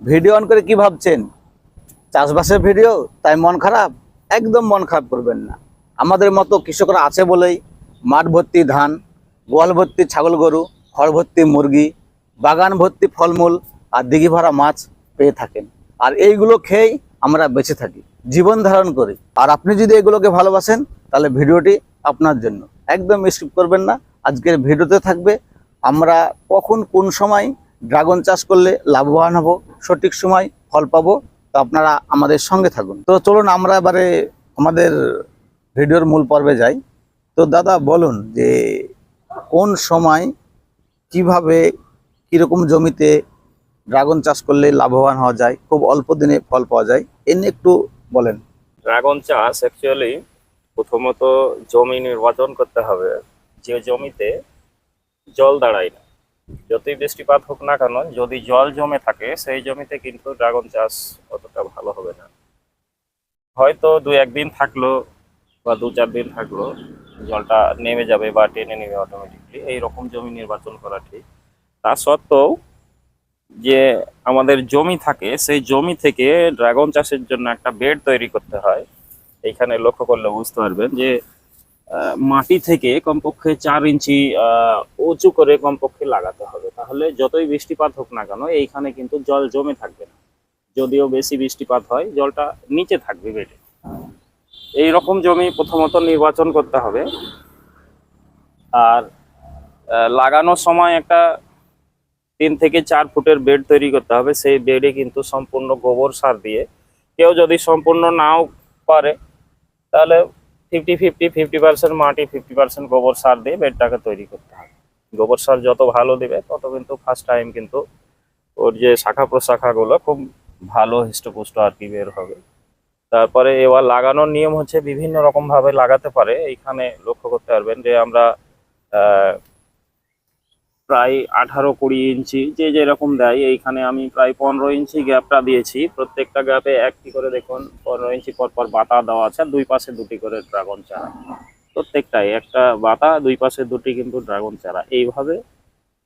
Video on করে কি ভাবছেন? চাষবাসের ভিডিও, তাই মন খারাপ? একদম মন খারাপ করবেন না। আমাদের মতো কৃষকরা আছে বলেই মাঠ ভর্তি ধান, গোয়াল ভর্তি ছাগল গরু, খড় ভর্তি মুরগি, বাগান ভর্তি ফলমূল আর দিঘি ভরা মাছ পেয়ে থাকেন। আর এইগুলো খেয়েই আমরা বেঁচে থাকি, জীবন ধারণ করি। আর আপনি যদি এগুলোকে ভালোবাসেন, তাহলে ভিডিওটি আপনার জন্য। একদম স্কিপ করবেন না। আজকের ভিডিওতে থাকবে, আমরা কখন কোন সময় ড্রাগন চাষ করলে লাভবান হব সঠিক সময় ফল পাবো, তো আপনারা আমাদের সঙ্গে থাকুন। তো চলুন আমরা এবারে আমাদের ভিডিওর মূল পর্বে যাই। তো দাদা বলুন যে কোন সময় কীভাবে, কীরকম জমিতে ড্রাগন চাষ করলে লাভবান হওয়া যায়, খুব অল্প দিনে ফল পাওয়া যায়, এ নিয়ে একটু বলেন। ড্রাগন চাষ অ্যাকচুয়ালি প্রথমত জমি নির্বাচন করতে হবে। যে জমিতে জল দাঁড়ায় না যতই বৃষ্টিপাত হোক না কেন, যদি জল জমে থাকে, সেই জমিতে কিন্তু ড্রাগন চাষ অতটা ভালো হবে না। হয়তো দু একদিন থাকল বা দু চার দিন থাকল, জলটা নেমে যাবে বা টেনে নেবে অটোমেটিকলি এইরকম জমি নির্বাচন করা ঠিক। তা সত্ত্বেও যে আমাদের জমি থাকে, সেই জমি থেকে ড্রাগন চাষের জন্য একটা বেড তৈরি করতে হয়। এখানে লক্ষ্য করলে বুঝতে পারবেন যে মাটি থেকে কমপক্ষে চার ইঞ্চি উঁচু করে কমপক্ষে লাগাতে হবে। তাহলে যতই বৃষ্টিপাত হোক না কেন, এইখানে কিন্তু জল জমে থাকবে না। যদিও বেশি বৃষ্টিপাত হয়, জলটা নিচে থাকবে বেডে। এই রকম জমি প্রথমত নির্বাচন করতে হবে। আর লাগানোর সময় একটা তিন থেকে চার ফুটের বেড তৈরি করতে হবে। সেই বেডে কিন্তু সম্পূর্ণ গোবর সার দিয়ে। কেউ যদি সম্পূর্ণ নাও পারে, তাহলে ফিফটি ফিফটি ফিফটি পার্সেন্ট মাটি, ফিফটি পার্সেন্ট গোবর সার দিয়ে বেডটাকে তৈরি করতে হবে। গোবর সার যত ভালো দেবে, তত কিন্তু ফার্স্ট টাইম কিন্তু ওর যে শাখা প্রশাখাগুলো খুব ভালো হৃষ্টপুষ্ট আর কি বের হবে। তারপরে এবার লাগানোর নিয়ম হচ্ছে বিভিন্ন রকমভাবে লাগাতে পারে। এইখানে লক্ষ্য করতে পারবেন যে আমরা প্রায় আঠারো কুড়ি ইঞ্চি, যে যেরকম দেয়, এইখানে আমি প্রায় পনেরো ইঞ্চি গ্যাপটা দিয়েছি। প্রত্যেকটা গ্যাপে একটি করে দেখুন, পনেরো ইঞ্চি পর পর বাতা দেওয়া আছে আর দুই পাশে দুটি করে ড্রাগন চারা। প্রত্যেকটাই, একটা বাতা, দুই পাশে দুটি কিন্তু ড্রাগন চারা। এইভাবে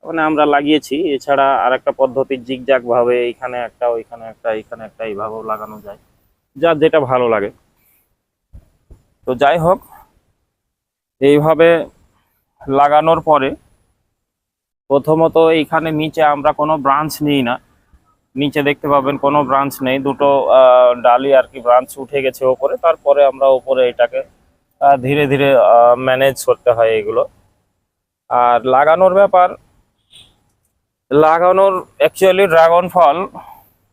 মানে আমরা লাগিয়েছি। এছাড়া আরেকটা পদ্ধতি জিগজাগ ভাবে এইখানে একটা, ওইখানে একটা, এইখানে একটা, এইভাবেও লাগানো যায়। যার যেটা ভালো লাগে। তো যাই হোক, এইভাবে লাগানোর পরে প্রথমত এইখানে নিচে আমরা কোনো ব্রাঞ্চ নিই না। নিচে দেখতে পাবেন কোনো ব্রাঞ্চ নেই। দুটো ডালি আর কি ব্রাঞ্চ উঠে গেছে ওপরে। তারপরে আমরা ওপরে এটাকে ধীরে ধীরে ম্যানেজ করতে হয় এগুলো। আর লাগানোর ব্যাপার, লাগানোর অ্যাকচুয়ালি ড্রাগন ফল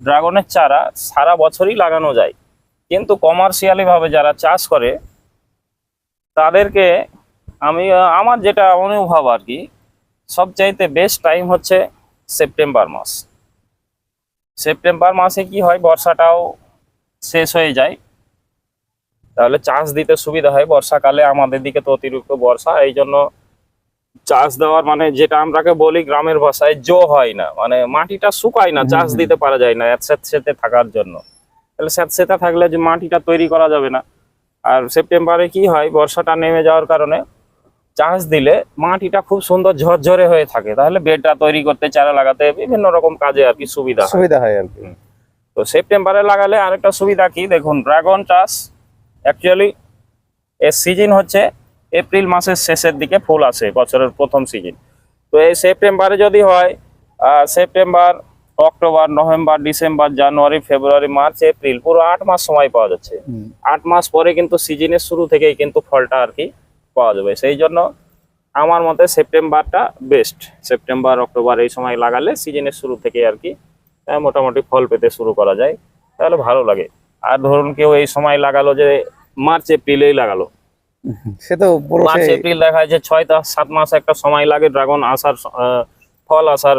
ড্রাগনের চারা সারা বছরই লাগানো যায়। কিন্তু কমার্শিয়ালিভাবে যারা চাষ করে, তাদেরকে আমি আমার যেটা অনুভব আর কি সবচাইতে বেস্ট টাইম হচ্ছে সেপ্টেম্বর মাস। সেপ্টেম্বর মাসে কি হয়? বর্ষাটাও শেষ হয়ে যায়। তাহলে চাষ দিতে সুবিধা হয়। বর্ষাকালে আমাদের দিকে তো অতিরিক্ত বর্ষা এই জন্য চাষ দেওয়ার মানে যেটা আমরাকে বলি গ্রামের ভাষায় জো হয় না। মানে মাটিটা শুকায় না চাষ দিতে পারা যায় না স্যাঁতস্যাঁতে থাকার জন্য। তাহলে স্যাঁতস্যাঁতে থাকলে যে মাটিটা তৈরি করা যাবে না। আর সেপ্টেম্বরে কি হয়? বর্ষাটা নেমে যাওয়ার কারণে চাষ দিলে মাটিটা খুব সুন্দর ঝরঝরে হয়ে থাকে। তাহলে বেডটা তৈরি করতে চারা লাগাতে বিভিন্ন রকম কাজে আর কি সুবিধা সুবিধা হয় আর কি। তো সেপ্টেম্বরে লাগালে আরেকটা সুবিধা কি? দেখুন ড্রাগন চাষ অ্যাকচুয়ালি এর সিজন হচ্ছে এপ্রিল মাসের শেষের দিকে ফুল আসে বছরের প্রথম সিজন তো এই সেপ্টেম্বরে যদি হয় আহ, September October November December January February March April পুরো আট মাস সময় পাওয়া যাচ্ছে। আট মাস পরে কিন্তু সিজনের শুরু থেকেই কিন্তু ফলটা আর কি পাওয়া যাবে। সেই জন্য আমার মতে সেপ্টেম্বরটা বেস্ট সেপ্টেম্বর অক্টোবর এই সময় লাগালে সিজনের শুরু থেকে আর কি মোটামুটি ফল পেতে শুরু করা যায়। তাহলে ভালো লাগে। আর ধরুন কেউ এই সময় লাগালো যে মার্চ এপ্রিলেই লাগালো। সে তো মার্চ এপ্রিল দেখা যায় ছয় তা সাত মাস একটা সময় লাগে ড্রাগন আসার ফল আসার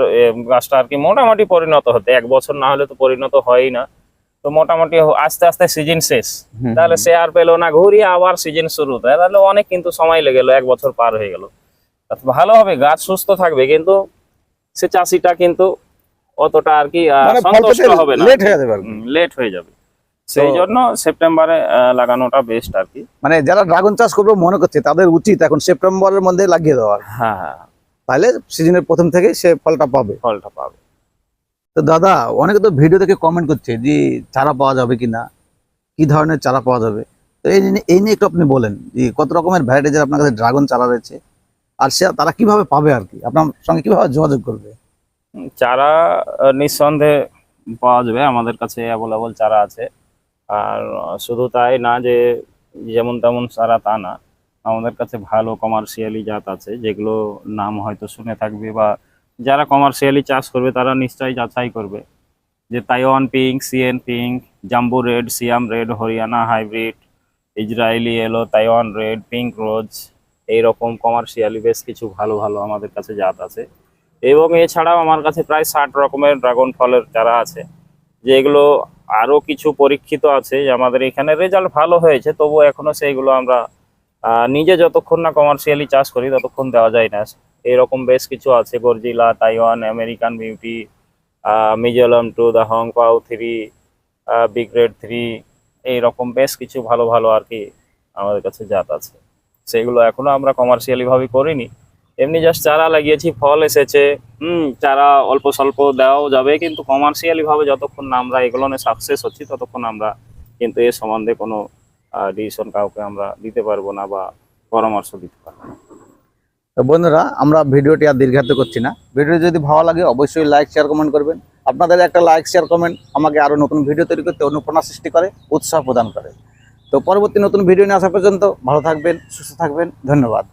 গাছটা আর কি মোটামুটি পরিণত হতে। এক বছর না হলে তো পরিণত হয়ই না। তো মোটামুটি আস্তে আস্তে সিজন শেষ। তাহলে সে আর পেল না ঘুরিয়ে আবার সিজন শুরু। তাহলে অনেক কিন্তু সময় লেগে গেল এক বছর পার হয়ে গেল। ভালো হবে গাছ সুস্থ থাকবে কিন্তু সে চাষিটা কিন্তু অতটা আর কি মানে সন্তুষ্ট হবে না। লেট হয়ে যাবে লেট হয়ে যাবে। সেই জন্য সেপ্টেম্বরে লাগানোটা বেস্ট আর কি। মানে যারা ড্রাগন চাষ করবে মনে করছে তাদের উচিত এখন সেপ্টেম্বরের মধ্যে লাগিয়ে দেওয়ার হ্যাঁ হ্যাঁ। তাহলে সিজনের প্রথম থেকে সে ফলটা পাবে। ফলটা পাবে। তো দাদা, অনেকে তো ভিডিও দেখে কমেন্ট করছে যে চারা পাওয়া যাবে কি না কী ধরনের চারা পাওয়া যাবে? তো এই নিয়ে- এই নিয়ে একটু আপনি বলেন যে কত রকমের ভ্যারাইটিজের আপনার কাছে ড্রাগন চারা রয়েছে, আর সে তারা কীভাবে পাবে আর কি? আপনার সঙ্গে কীভাবে যোগাযোগ করবে? চারা নিঃসন্দেহে পাওয়া যাবে, আমাদের কাছে অ্যাভেলেবল চারা আছে। আর শুধু তাই না যে যেমন তেমন চারা তা না, আমাদের কাছে ভালো কমার্শিয়ালি জাত আছে, যেগুলো নাম হয়তো শুনে থাকবে বা যারা কমার্শিয়ালি চাষ করবে, তারা নিশ্চয়ই যাচাই করবে যে তাইওয়ান পিঙ্ক সিএন পিঙ্ক জাম্বু red Siam red Haryana hybrid Israeli এলো তাইওয়ান রেড পিঙ্ক রোজ এইরকম কমার্শিয়ালি বেশ কিছু ভালো ভালো আমাদের কাছে জাত আছে। এবং এছাড়াও আমার কাছে প্রায় ষাট রকমের ড্রাগন ফলের চারা আছে যেগুলো আরও কিছু পরীক্ষিত আছে যে আমাদের এখানে রেজাল্ট ভালো হয়েছে তবু এখনও সেইগুলো আমরা নিজে যতক্ষণ না কমার্শিয়ালি চাষ করি ততক্ষণ দেওয়া যায় না। এরকম বেশ কিছু আছে গরজিলা Taiwan American beauty Mizoram two দা হং পাও থ্রি বিগ রেড থ্রি এইরকম বেশ কিছু ভালো ভালো আর কি আমাদের কাছে জাত আছে। সেগুলো এখনও আমরা কমার্শিয়ালিভাবে করিনি। এমনি জাস্ট চারা লাগিয়েছি, ফল এসেছে, হুম, চারা অল্প স্বল্প দেওয়াও যাবে, কিন্তু কমার্শিয়ালিভাবে যতক্ষণ না আমরা এগুলো নিয়ে সাকসেস হচ্ছি, ততক্ষণ আমরা কিন্তু এ সম্বন্ধে কোনো ডিসিশন কাউকে আমরা দিতে পারব না বা পরামর্শ দিতে পারব না। তো বন্ধুরা, আমরা ভিডিওটি আর দীর্ঘায়িত করছি না। ভিডিও যদি ভালো লাগে, অবশ্যই লাইক শেয়ার কমেন্ট করবেন। আপনাদের একটা লাইক শেয়ার কমেন্ট আমাকে আরও নতুন ভিডিও তৈরি করতে অনুপ্রেরণা সৃষ্টি করে, উৎসাহ প্রদান করে। তো পরবর্তী নতুন ভিডিও নিয়ে আসা পর্যন্ত ভালো থাকবেন, সুস্থ থাকবেন। ধন্যবাদ।